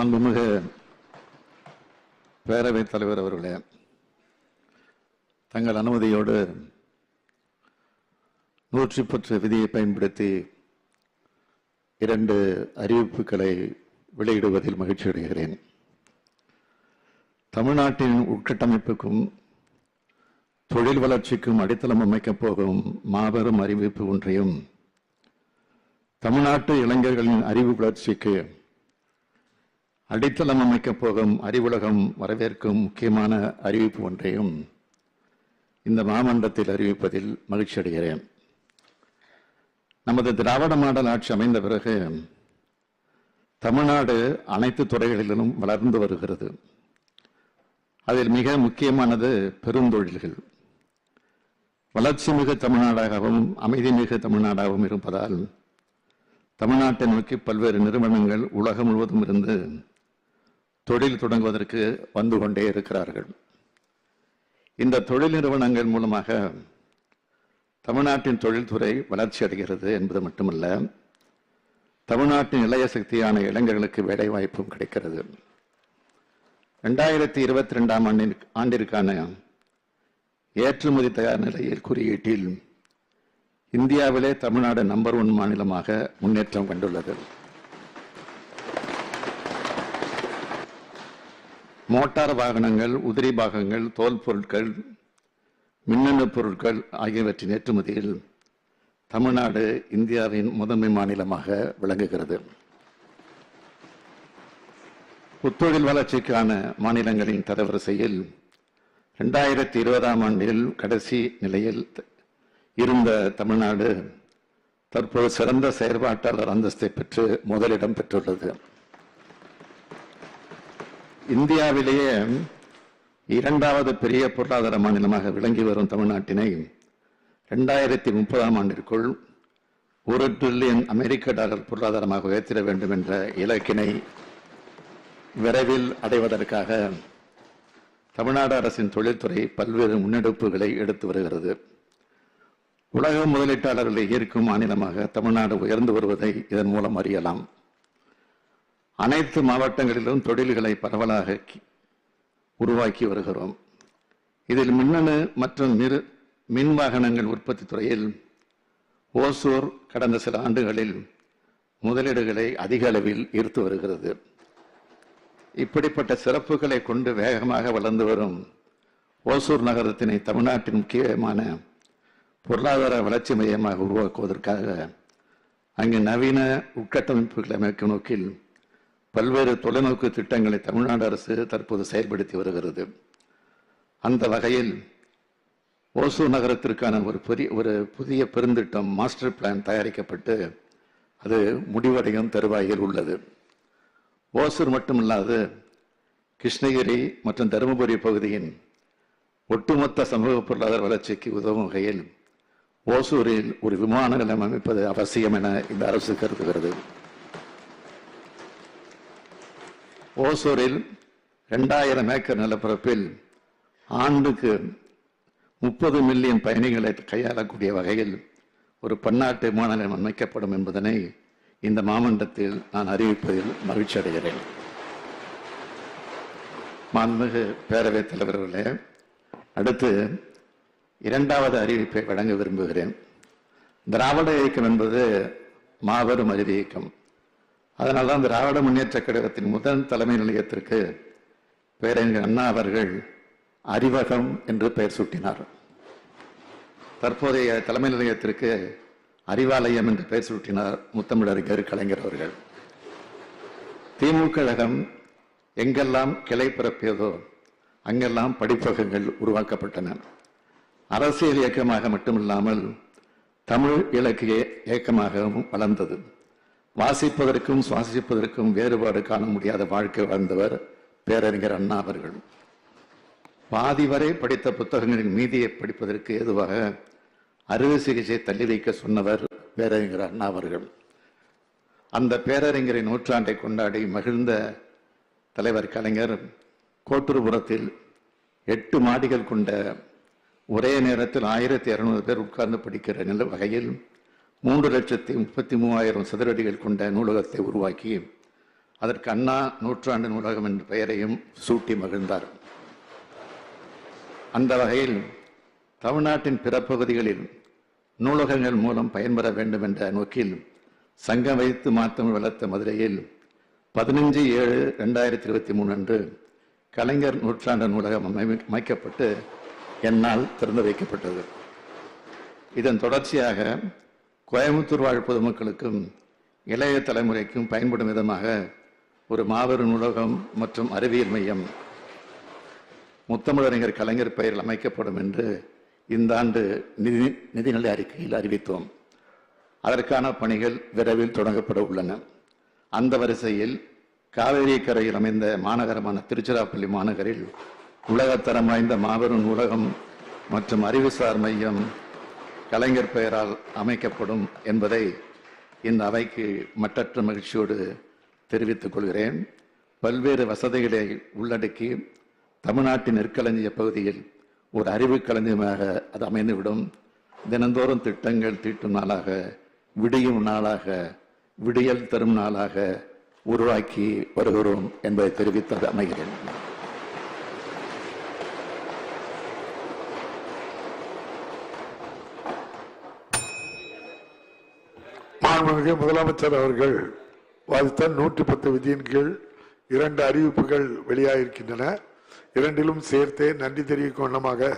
அன்புமிகு பேரவைத் தலைவர் அவர்களே தங்கள் அனுமதியோடு நூற்றி பத்து விதியை பயன்படுத்தி இரண்டு அறிவிப்புகளை வெளியிடுவதில் மகிழ்ச்சி அடைகிறேன். தமிழ்நாட்டின் உட்கட்டமைப்புக்கும் தொழில் வளர்ச்சிக்கும் அடித்தளம் அமைக்கப் போகும் மாபெரும் அறிவிப்பு ஒன்றையும் தமிழ்நாட்டு இளைஞர்களின் அறிவு வளர்ச்சிக்கு அடித்தளம் அமைக்கப் போகும் அறிவுலகம் வரவேற்கும் முக்கியமான அறிவிப்பு ஒன்றையும் இந்த மாமண்டத்தில் அறிவிப்பதில் மகிழ்ச்சி அடைகிறேன். நமது திராவிட மாடல் ஆட்சி அமைந்த பிறகு தமிழ்நாடு அனைத்து துறைகளிலும் வளர்ந்து வருகிறது. அதில் மிக முக்கியமானது பெருந்தொழில்கள். வளர்ச்சி மிகு தமிழ்நாடாகவும் அமைதி மிகு தமிழ்நாடாகவும் இருப்பதால் தமிழ்நாட்டை நோக்கி பல்வேறு நிறுவனங்கள் உலகம் முழுவதும் இருந்து தொழில் தொடங்குவதற்கு வந்து கொண்டே இருக்கிறார்கள். இந்த தொழில் நிறுவனங்கள் மூலமாக தமிழ்நாட்டின் தொழில்துறை வளர்ச்சி அடைகிறது என்பது மட்டுமல்ல தமிழ்நாட்டின் இளைய சக்தியான இளைஞர்களுக்கு வேலைவாய்ப்பும் கிடைக்கிறது. ரெண்டாயிரத்தி இருபத்தி ரெண்டாம் ஆண்டின் ஆண்டிற்கான ஏற்றுமதி தயார் நிலையில் குறியீட்டில் இந்தியாவிலே தமிழ்நாடு நம்பர் ஒன் மாநிலமாக முன்னேற்றம் கண்டுள்ளது. மோட்டார் வாகனங்கள் உதிரி பாகங்கள் தோல் பொருட்கள் மின்னணு பொருட்கள் ஆகியவற்றின் ஏற்றுமதியில் தமிழ்நாடு இந்தியாவின் முதன்மை மாநிலமாக விளங்குகிறது. புத்தொழில் வளர்ச்சிக்கான மாநிலங்களின் தரவரிசையில் ரெண்டாயிரத்தி இருபதாம் ஆண்டில் கடைசி நிலையில் இருந்த தமிழ்நாடு தற்போது சிறந்த செயற்பாட்டாளர் அந்தஸ்தை பெற்று முதலிடம் பெற்றுள்ளது. இந்தியாவிலேயே இரண்டாவது பெரிய பொருளாதார மாநிலமாக விளங்கி வரும் தமிழ்நாட்டினை ரெண்டாயிரத்தி முப்பதாம் ஆண்டிற்குள் ஒரு டிரில்லியன் அமெரிக்க டாலர் பொருளாதாரமாக உயர்த்திட வேண்டும் என்ற இலக்கினை விரைவில் அடைவதற்காக தமிழ்நாடு அரசின் தொழில்துறை பல்வேறு முன்னெடுப்புகளை எடுத்து வருகிறது. உலக முதலீட்டாளர்களை ஈர்க்கும் மாநிலமாக தமிழ்நாடு உயர்ந்து வருவதை இதன் மூலம் அறியலாம். அனைத்து மாவட்டங்களிலும் தொழில்களை பரவலாக கி- உருவாக்கி வருகிறோம். இதில் மின்னணு மற்றும் மிரு மின் வாகனங்கள் உற்பத்தி துறையில் ஓசூர் கடந்த சில ஆண்டுகளில் முதலீடுகளை அதிக அளவில் ஈர்த்து வருகிறது. இப்படிப்பட்ட சிறப்புகளை கொண்டு வேகமாக வளர்ந்து வரும் ஓசூர் நகரத்தினை தமிழ்நாட்டின் முக்கியமான பொருளாதார வளர்ச்சி மையமாக உருவாக்குவதற்காக அங்கு நவீன உட்கட்டமைப்புகளை அமைக்கும் நோக்கில் பல்வேறு தொலைநோக்கு திட்டங்களை தமிழ்நாடு அரசு தற்போது செயல்படுத்தி வருகிறது. அந்த வகையில் ஓசூர் நகரத்திற்கான ஒரு பெரிய ஒரு புதிய பெருந்திட்டம் மாஸ்டர் பிளான் தயாரிக்கப்பட்டு அது முடிவடையும் தருவாயில் உள்ளது. ஓசூர் மட்டுமல்லாது கிருஷ்ணகிரி மற்றும் தருமபுரி பகுதியின் ஒட்டுமொத்த சமூக பொருளாதார வளர்ச்சிக்கு உதவும் வகையில் ஓசூரில் ஒரு விமான நிலையம் அமைப்பது அவசியம் என இந்த அரசு கருதுகிறது. ஓசூரில் ரெண்டாயிரம் ஏக்கர் நிலப்பரப்பில் ஆண்டுக்கு முப்பது மில்லியன் பயணிகளை கையாளக்கூடிய வகையில் ஒரு பன்னாட்டு விமான நிலையம் அமைக்கப்படும் என்பதனை இந்த மாமண்டத்தில் நான் அறிவிப்பதில் மகிழ்ச்சி அடைகிறேன். மாண்புமிகு பேரவைத் தலைவர்களே அடுத்து இரண்டாவது அறிவிப்பை வழங்க விரும்புகிறேன். திராவிட இயக்கம் என்பது மாபெரும் அறிவு இயக்கம். அதனால்தான் திராவிட முன்னேற்ற கழகத்தின் முதல் தலைமை நிலையத்திற்கு பேரறிஞர் அண்ணா அவர்கள் அறிவகம் என்று பெயர் சூட்டினார். தற்போதைய தலைமை நிலையத்திற்கு அறிவாலயம் என்று பெயர் சூட்டினார் முத்தமிழறிஞர் கலைஞர் அவர்கள். திமுக கழகம் எங்கெல்லாம் கிளை பிறப்பியதோ அங்கெல்லாம் படிப்பகங்கள் உருவாக்கப்பட்டன. அரசியல் இயக்கமாக மட்டுமில்லாமல் தமிழ் இலக்கிய இயக்கமாகவும் வளர்ந்தது. வாசிப்பதற்கும் சுவாசிப்பதற்கும் வேறுபாடு காண முடியாத வாழ்க்கை வாழ்ந்தவர் பேரறிஞர் அண்ணா அவர்கள். பாதி வரை படித்த புத்தகங்களின் மீதியை படிப்பதற்கு ஏதுவாக அறுவை சிகிச்சை தள்ளி வைக்க சொன்னவர் பேரறிஞர் அண்ணா அவர்கள். அந்த பேரறிஞரின் நூற்றாண்டை கொண்டாடி மகிழ்ந்த தலைவர் கலைஞர் கோட்டூர்புரத்தில் எட்டு மாடிகள் கொண்ட ஒரே நேரத்தில் ஆயிரத்தி இரநூறு பேர் உட்கார்ந்து படிக்கிற நில வகையில் மூன்று லட்சத்தி முப்பத்தி மூவாயிரம் சதுரடிகள் கொண்ட நூலகத்தை உருவாக்கி அதற்கு அண்ணா நூற்றாண்டு நூலகம் என்ற பெயரையும் சூட்டி மகிழ்ந்தார். அந்த வகையில் தமிழ்நாட்டின் பிற பகுதிகளில் நூலகங்கள் மூலம் பயன்பெற வேண்டும் என்ற நோக்கில் சங்கம் வைத்து மாத்தம் வளர்த்த மதுரையில் பதினஞ்சு ஏழு ரெண்டாயிரத்தி இருபத்தி மூணு அன்று கலைஞர் நூற்றாண்டு நூலகம் அமை- அமைக்கப்பட்டு என்னால் திறந்து வைக்கப்பட்டது. இதன் தொடர்ச்சியாக கோயம்புத்தூர் வாழ் பொதுமக்களுக்கும் இளைய தலைமுறைக்கும் பயன்படும் விதமாக ஒரு மாபெரும் நூலகம் மற்றும் அறிவியல் மையம் முத்தமிழறிஞர் கலைஞர் பெயரில் அமைக்கப்படும் என்று இந்த ஆண்டு நிதி நிதிநிலை அறிக்கையில் அறிவித்தோம். அதற்கான பணிகள் விரைவில் தொடங்கப்பட உள்ளன. அந்த வரிசையில் காவேரி கரையில் அமைந்த மாநகரமான திருச்சிராப்பள்ளி மாநகரில் உலகத்தரம் வாய்ந்த மாபெரும் நூலகம் மற்றும் அறிவுசார் மையம் கலைஞர் பெயரால் அமைக்கப்படும் என்பதை இந்த அவைக்கு மட்டற்ற மகிழ்ச்சியோடு தெரிவித்துக் கொள்கிறேன். பல்வேறு வசதிகளை உள்ளடக்கி தமிழ்நாட்டின் நெற்களஞ்சிய பகுதியில் ஒரு அறிவு களஞ்சியமாக அது அமைந்துவிடும். தினந்தோறும் திட்டங்கள் தீட்டும் நாளாக விடியும் நாளாக விடியல் தரும் நாளாக உருவாக்கி வருகிறோம் என்பதை தெரிவித்தது அமைகிறேன். மாண்புமிகு முதலமைச்சர் அவர்கள் வாதித்த நூற்றி பத்து விதியின் கீழ் இரண்டு அறிவிப்புகள் வெளியாகிருக்கின்றன இரண்டிலும் சேர்த்தே நன்றி தெரிவிக்கும் வண்ணமாக